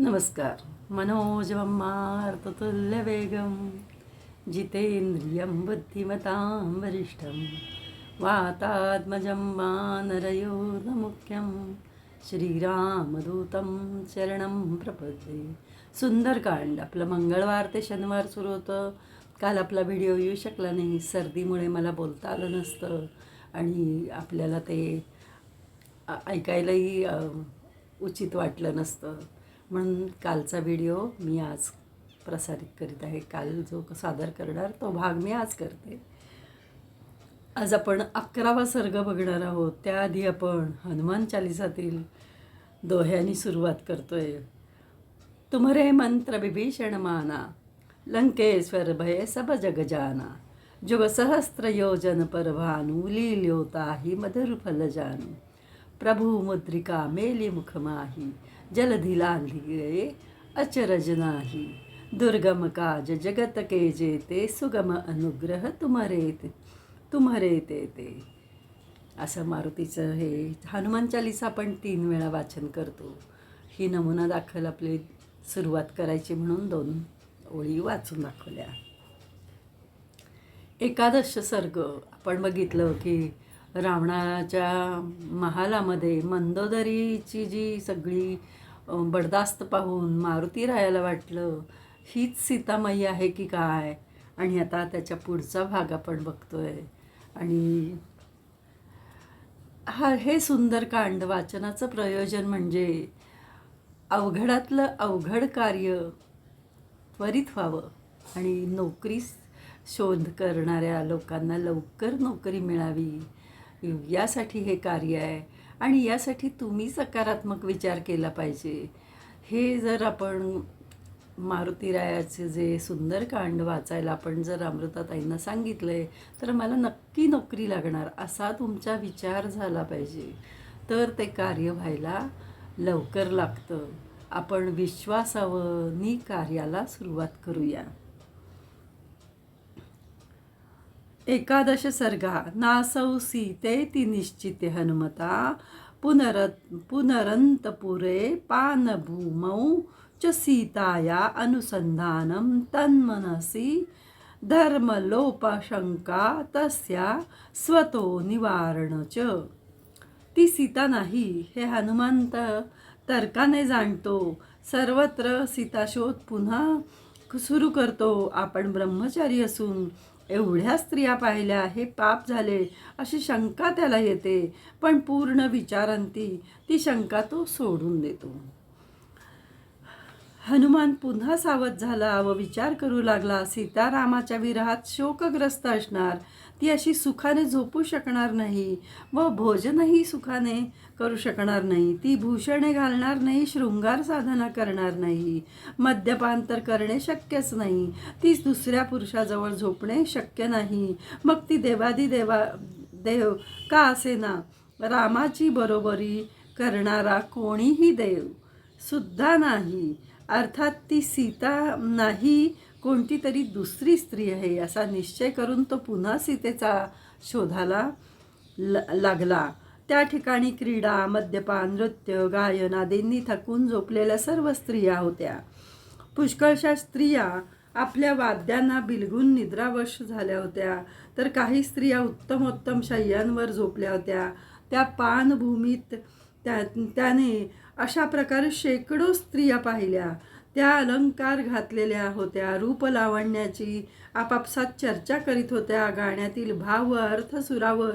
नमस्कार. मनोजवं मार्ततुल्यवेगं जितेन्द्रियं बुद्धिमतां वरिष्ठं. वातात्मजं वानरयोर्मुख्यं श्रीरामदूतं शरणं प्रपद्ये. सुंदरकांड. आपलं मंगळवार ते शनिवार सुरू होतं. काल आपला व्हिडिओ येऊ शकला नाही. सर्दीमुळे मला बोलता आलं नसतं. आणि आपल्याला ते ऐकायलाही उचित वाटलं नसतं. म्हणून कालचा व्हिडिओ मी आज प्रसारित करीत आहे. काल जो सादर करणार तो भाग मी आज करते. आज आपण अकरावा सर्ग बघणार आहोत. त्याआधी आपण हनुमान चालिसातील दोह्यानी सुरुवात करतोय. तुम्हरे मंत्र विभीषण माना लंकेश्वर भय सब जग जाना. जुग सहस्त्र योजन परभानू लील्योता ही मधुर फल जानू. प्रभु मुद्रिका मेली मुख जलधिला जलधि लांधी गए अचरज नाही दुर्गम काज जगत के जेते सुगम अनुग्रह तुम्हारे येते तुम्हारे येते ते. असं मारुतीचं हे हनुमान चालीसा आपण तीन वेळा वाचन करतो. ही नमुना दाखल आपली सुरुवात करायची म्हणून दोन ओळी वाचून दाखवल्या. एकादश सर्ग आपण बघितलं की रावणाच्या महालामध्ये मंदोदरीची जी सगळी बडदास्त पाहून मारुती राहायला वाटलं हीच सीतामाई आहे की काय? आणि आता त्याच्या पुढचा भाग आपण बघतोय. आणि हा हे सुंदरकांड वाचनाचं प्रयोजन म्हणजे अवघडातलं अवघड कार्य त्वरित व्हावं आणि नोकरी शोध करणाऱ्या लोकांना लवकर नोकरी मिळावी. यासाठी हे कार्य आहे आणि यासाठी तुम्ही सकारात्मक विचार केला पाहिजे. हे जर आपण मारुतीरायाचे जे सुंदरकांड वाचायला आपण जर अमृताताईंना सांगितलं आहे तर मला नक्की नोकरी लागणार असा तुमचा विचार झाला पाहिजे. तर ते कार्य व्हायला लवकर लागतं. आपण विश्वासावनी कार्याला सुरुवात करूया. एकादश सर्गा. नासौ सीतेति निश्चिते हनुमता पुनर पुनरंतपुरे पानभूमौ च सीताया अनुसंधानं तन्मनसि धर्मलोपशंका तस्या स्वतो निवारण च. ती सीता नाही हे हनुमंत तर्काने जाणतो. सर्वत्र सीताशोध पुन्हा सुरू करतो. आपण ब्रह्मचारी असून एवढ्या स्त्रिया पाहिल्या हे पाप झाले अशी शंका त्याला येते. पण पूर्ण विचारांती ती शंका तो सोडून देतो. हनुमान पुन्हा सावध झाला व विचार करू लागला सीतारामाच्या विरहात शोकग्रस्त असणार. ती अशी सुखाने झोपू शकणार नाही व भोजनही सुखाने करू शकणार नाही. ती भूषणे घालणार नाही शृंगार साधना करणार नाही. मद्यपान तर करणे शक्यच नाही. ती दुसऱ्या पुरुषाजवळ झोपणे शक्य नाही. मग ती देवादी देवा देव का असेना? रामाची बरोबरी करणारा कोणीही देव सुद्धा नाही. अर्थात ती सीता नाही कोणती तरी दुसरी स्त्री आहे असा निश्चय करून तो पुन्हा सीतेचा शोधाला ल लागला. त्या ठिकाणी क्रीडा मद्यपान नृत्य गायन आदींनी थकून झोपलेल्या सर्व स्त्रिया होत्या. पुष्कळशा स्त्रिया आपल्या वाद्यांना बिलगून निद्रावश झाल्या होत्या. तर काही स्त्रिया उत्तमोत्तम शय्यांवर झोपल्या होत्या. त्या पानभूमीत त्या त्याने अशा प्रकारे शेकडो स्त्रिया पाहिल्या. त्या अलंकार घातलेल्या होत्या रूप लावण्याची आपापसात चर्चा करीत होत्या गाण्यातील भाव अर्थ सुरावर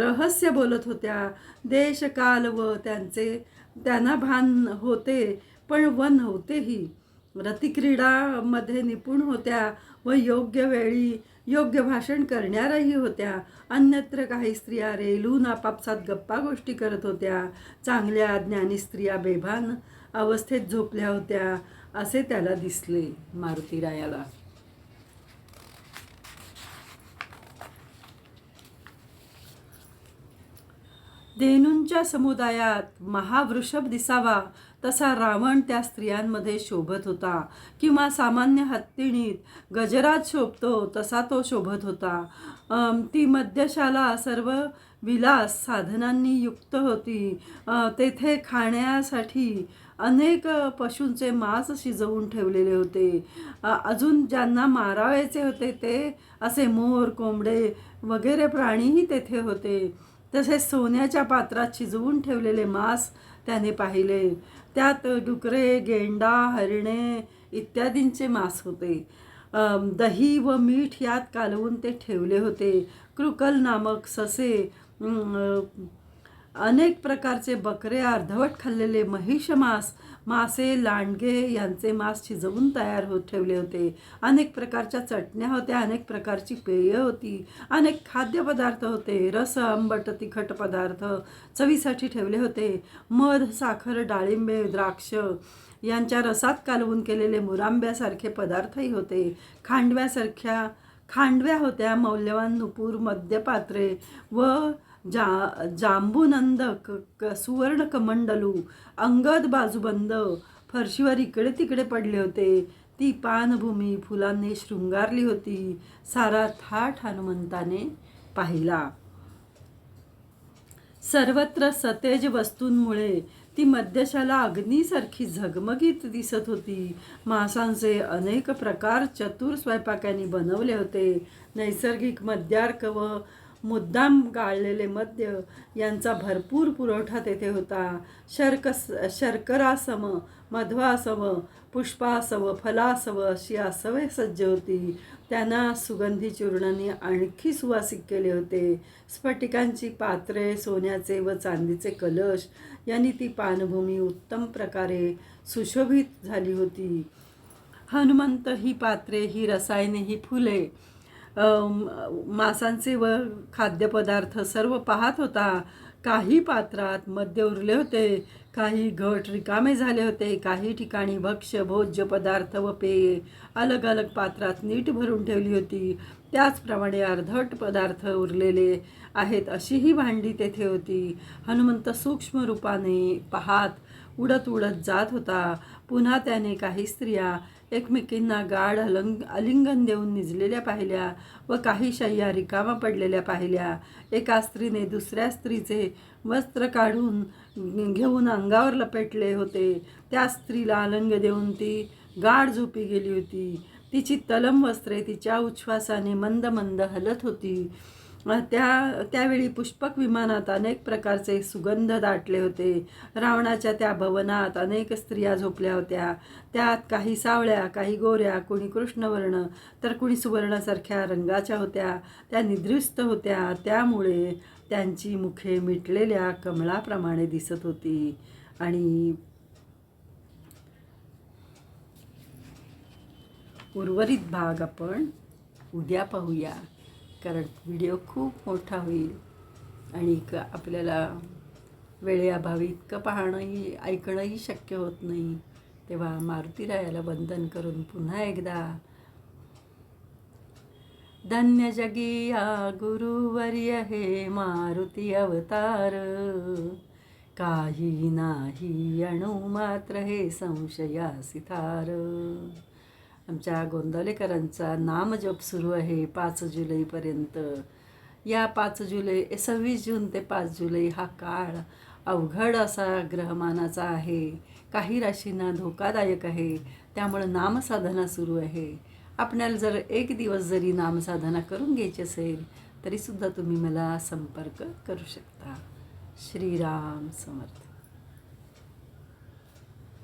रहस्य बोलत होत्या. देशकाल व त्यांचे त्यांना भान होते पण व नव्हतेही रतिक्रीडामध्ये निपुण होत्या व योग्य वेळी योग्य भाषण करणाऱ्याही होत्या. अन्यत्र काही स्त्रिया रेलून आपापसात गप्पा गोष्टी करत होत्या. चांगल्या ज्ञानी स्त्रिया बेभान अवस्थेत झोपल्या होत्या असे त्याला दिसले मारुतीरायाला. धेनूंच्या समुदायात महावृषभ दिसावा तसा रावण त्या स्त्रियांमध्ये शोभत होता. किंवा सामान्य हत्तीणीत गजराज शोभतो तसा तो शोभत होता. ती मद्यशाला सर्व विलास साधनांनी युक्त होती. तेथे खाण्यासाठी अनेक पशूंचे मांस शिजवून ठेवलेले होते. अजून ज्यांना मारावायचे होते ते असे मोर कोंबडे वगैरे प्राणीही तेथे होते. तसेच सोन्याच्या पात्रात शिजवून ठेवलेले मांस त्याने पाहिले. त्यात डुकरे गेंडा हरणे इत्यादींचे मांस होते. दही व मीठ यात कालवून ते ठेवले होते. क्रुकल नामक ससे अनेक प्रकारचे बकरे अर्धवट खाल्लेले महिष मांस मासे लांडगे यांचे मांस शिजवून तयार होत ठेवले होते. अनेक प्रकारच्या चटण्या होत्या अनेक प्रकारची पेय होती अनेक खाद्यपदार्थ होते. रस आंबट तिखट पदार्थ चवीसाठी ठेवले होते. मध साखर डाळिंबे द्राक्ष यांच्या रसात कालवून केलेले मुरांब्यासारखे पदार्थही होते. खांडव्यासारख्या खांडव्या होत्या मौल्यवान नुपूर मद्यपात्रे व जा जांबूनंद क क सुवर्ण कमंडलू अंगद बाजूबंद फरशीवर इकडे तिकडे पडले होते. ती पानभूमी फुलांनी शृंगारली होती. सारा थाट हनुमंताने पाहिला. सर्वत्र सतेज वस्तूंमुळे ती मद्यशाला अग्नीसारखी झगमगीत दिसत होती. मांसांचे अनेक प्रकार चतुर स्वयंपाकांनी बनवले होते. नैसर्गिक मद्यार्क व मुद्दाम गाळलेले मद्य यांचा भरपूर पुरवठा तेथे होता. शर्कस शर्करासम मध्वासव पुष्पासव फलासव अशी आसवे सज्ज होती. त्यांना सुगंधी चूर्णाने आणखी सुवासिक केले होते. स्फटिकांची पात्रे सोन्याचे व चांदीचे कलश यांनी ती पानभूमी उत्तम प्रकारे सुशोभित झाली होती. हनुमंत ही पात्रे ही रसायने ही फुले मांसांचे व खाद्यपदार्थ सर्व पाहत होता. काही पात्रात मद्य उरले होते काही घट रिकामे झाले होते काही ठिकाणी भक्ष्य भोज्य पदार्थ व पेये अलग अलग पात्रात नीट भरून ठेवली होती. त्याचप्रमाणे अर्धट पदार्थ उरलेले आहेत अशी ही भांडी तेथे होती. हनुमंत सूक्ष्म रूपाने पाहात उडत उडत जात होता. पुन्हा त्याने काही स्त्रिया एकमेकींना गाढ अलंग आलिंगन देऊन निजलेल्या पाहिल्या व काही शय्या रिकामा पडलेल्या पाहिल्या. एका स्त्रीने दुसऱ्या स्त्रीचे वस्त्र काढून घेऊन अंगावर लपेटले होते. त्या स्त्रीला अलंग देऊन ती गाढ झोपी गेली होती. तिची तलम वस्त्रे तिच्या उच्छ्वासाने मंद मंद हलत होती. त्या त्यावेळी पुष्पक विमानात अनेक प्रकारचे सुगंध दाटले होते. रावणाच्या त्या भवनात अनेक स्त्रिया झोपल्या होत्या. त्यात काही सावळ्या काही गोऱ्या कोणी कृष्णवर्ण तर कुणी सुवर्णासारख्या रंगाच्या होत्या. त्या निद्रिस्त होत्या. त्यामुळे त्यांची मुखे मिटलेल्या कमळाप्रमाणे दिसत होती. आणि उर्वरित भाग आपण उद्या पाहूया. कारण व्हिडिओ खूप मोठा होईल आणि क आपल्याला वेळेअभावी इतकं पाहणंही ऐकणंही शक्य होत नाही. तेव्हा मारुतीरायाला वंदन करून पुन्हा एकदा धन्य जगी या गुरुवर्य हे मारुती अवतार. काही नाही अणू मात्र हे संशया थार आमच्या गोंदवलेकरांचा नामजप सुरू आहे पाच जुलैपर्यंत. या पाच जुलै सव्वीस जून ते पाच जुलै हा काळ अवघड असा ग्रहमानाचा आहे. काही राशींना धोकादायक आहे त्यामुळं नामसाधना सुरू आहे. आपल्याला जर एक दिवस जरी नामसाधना करून घ्यायची असेल तरीसुद्धा तुम्ही मला संपर्क करू शकता. श्रीराम समर्थ.